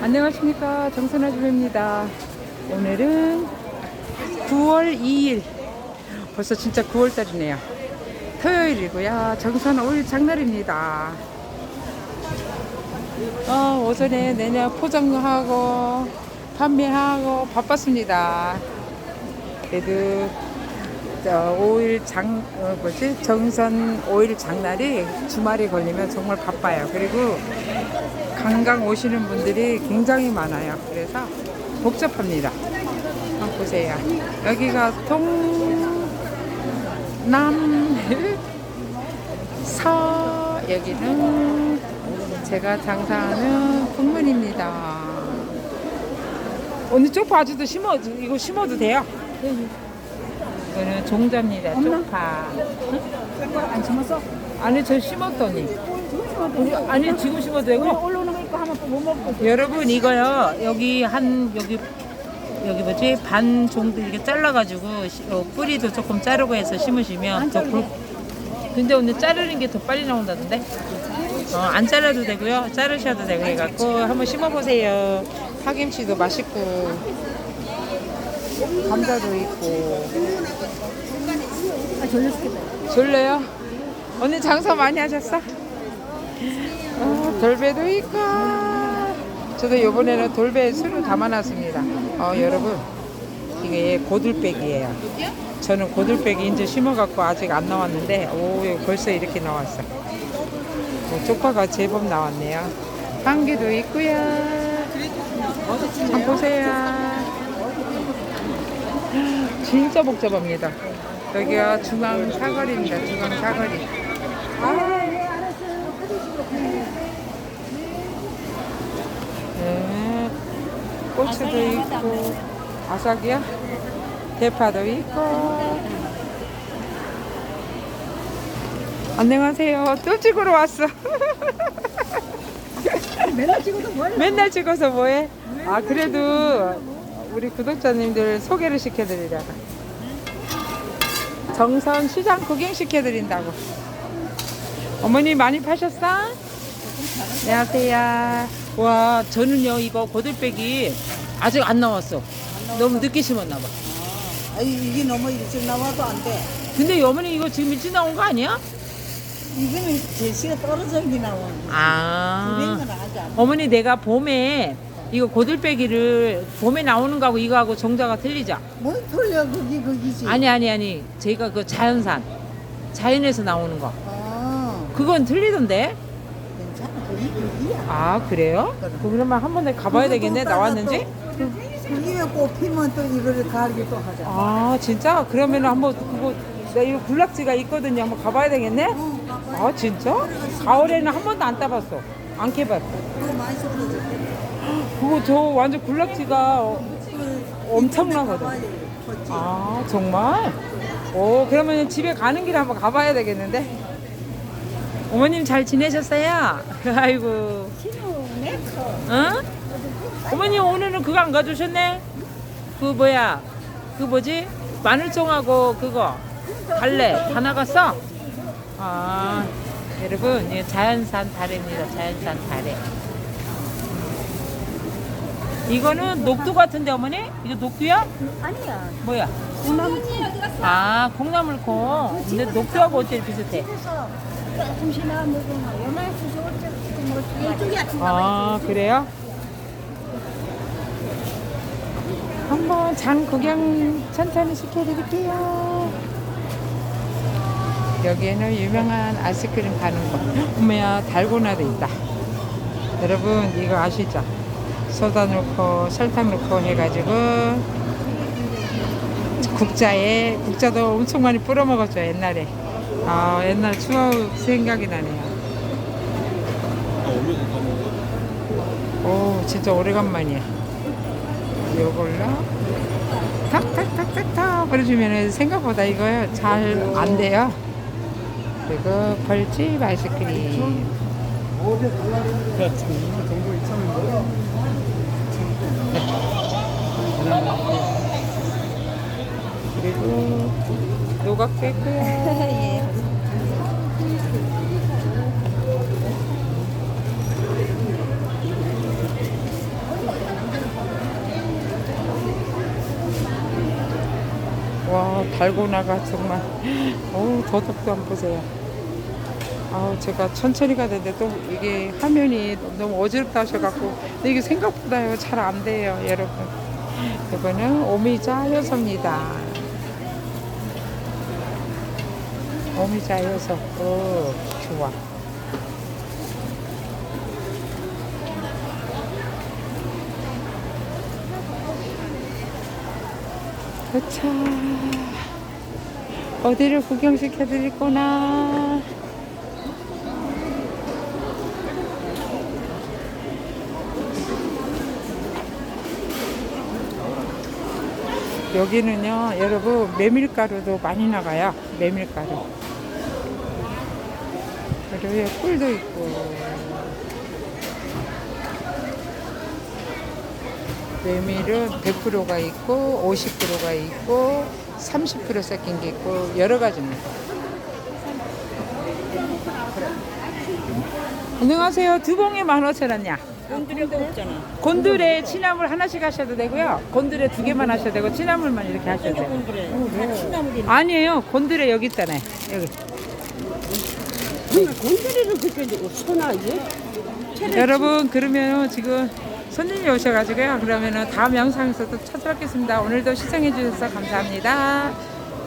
안녕하십니까. 정선아 주부입니다. 오늘은 9월 2일. 벌써 진짜 9월달이네요. 토요일이고요. 정선 5일 장날입니다. 어, 오전에 내년 포장하고 판매하고 바빴습니다. 그래도 저 5일 장 어, 뭐지? 정선 5일 장날이 주말에 걸리면 정말 바빠요. 그리고 관광 오시는 분들이 굉장히 많아요. 그래서 복잡합니다. 한번 보세요. 여기가 동남 서 여기는 제가 장사하는 풍문입니다. 오늘 쪽파 아주도 심어 이거 심어도 돼요? 이거는 종자입니다. 쪽파. 안 심었어? 아니 저 심었더니 우리 아니 지금 심어도 되고 있고 하면 또 못 먹고. 여러분 이거요 여기 한 여기 여기 뭐지 반 정도 이렇게 잘라가지고 시- 어, 뿌리도 조금 자르고 해서 심으시면 더 굵. 근데 오늘 자르는 게 더 빨리 나온다던데? 어, 안 잘라도 되고요 자르셔도 되고 해갖고 한번 심어보세요 파김치도 맛있고 감자도 있고 아, 졸려 죽겠다. 졸려요? 오늘 장사 많이 하셨어? 어, 돌배도 있고. 저도 이번에는 돌배 술을 담아놨습니다. 어, 여러분. 이게 고들빼기예요. 저는 고들빼기 이제 심어갖고 아직 안 나왔는데 오 벌써 이렇게 나왔어. 어, 쪽파가 제법 나왔네요. 한개도 있고요. 한번 보세요. 진짜 복잡합니다. 여기가 중앙 사거리입니다. 중앙 사거리. 네, 고추도 있고 아삭이야? 대파도 있고 안녕하세요 또 찍으러 왔어 맨날 찍어도 뭐해? 맨날 찍어서 뭐해? 아 그래도 우리 구독자님들 소개를 시켜드리려고 정선 시장 구경 시켜드린다고 어머니 많이 파셨어? 안녕하세요 와 저는요 이거 고들빼기 아직 안 나왔어 너무 늦게 심었나 봐 아, 이게 너무 일찍 나와도 안 돼. 근데 어머니 이거 지금 일찍 나온 거 아니야? 이거는 제시가 떨어져 있게 나오는 거. 아안 어머니 내가 봄에 이거 고들빼기를 봄에 나오는 거하고 이거하고 종자가 틀리죠? 뭘 틀려, 그게 그기지. 아니 아니 아니 제가 그 자연산 자연에서 나오는 거 아, 그건 틀리던데 괜찮아. 그게 그기야. 아 그래요? 그러면 한 번에 가봐야 되겠네 나왔는지 그게 꽃피면 또 이거를 가르게 또 하자. 아 진짜? 그러면 한번 그거 나 이거 굴락지가 있거든요 한번 가봐야 되겠네 어, 가봐. 아 진짜? 가을에는 한 번도 안 따봤어 안 캐봤어 그거 많이 쏟아져. 그거 저 완전 굴락지가 어- 그 엄청나거든. 아 정말? 오 그러면 집에 가는 길에 한번 가봐야 되겠는데 어머님 잘 지내셨어요? 아이고 응? 어머니 오늘은 그거 안 가져오셨네? 그 뭐야 그 뭐지? 마늘종하고 그거 달래 다 나갔어? 아 여러분 이 자연산 다래입니다 자연산 다래 이거는 녹두 같은데 어머니? 이거 녹두야? 아니야. 뭐야? 콩나물 아 콩나물콩 근데 녹두하고 어째 비슷해? 먹으면 수저 아침 아 그래요? 한번 장 구경 천천히 시켜드릴게요. 여기에는 유명한 아이스크림 파는 거. 어머야 달고나도 있다. 여러분 이거 아시죠? 소다 넣고 설탕 넣고 해가지고 국자에 국자도 엄청 많이 뿌려 먹었죠 옛날에. 아 옛날 추억 생각이 나네요. 오 진짜 오래간만이야 요걸로 탁탁탁탁탁 버려주면 생각보다 이거 잘 안 돼요. 그리고 벌집 아이스크림. 그리고 노각도 있고요 예. 아, 달고 나가 정말 어우 더덕도 안 보세요. 아, 제가 천천히 가는데 또 이게 화면이 너무 어지럽다 하셔갖고 근데 이게 생각보다 잘 안 돼요, 여러분. 이거는 오미자 요소입니다. 오미자 요소. 오, 좋아. 도착. 어디를 구경시켜 드릴 거나. 여기는요, 여러분, 메밀가루도 많이 나가요. 메밀가루. 그리고 꿀도 있고. 메밀은 100%가 있고, 50%가 있고, 30% 섞인 게 있고, 여러 가지입니다. 안녕하세요. 두 봉에 15,000원이야. 곤드레가 없잖아. 곤드레 취나물 하나씩 하셔도 되고요. 곤드레 두 개만 하셔도 되고 취나물만 이렇게 하셔도 돼요. 곤드레. 다 취나물이. 아니에요. 곤드레 여기 있다네. 여기. 곤드레는 그렇게 이제. 여러분 그러면 지금 손님이 오셔가지고요. 그러면은 다음 영상에서 또 찾아뵙겠습니다. 오늘도 시청해 주셔서 감사합니다.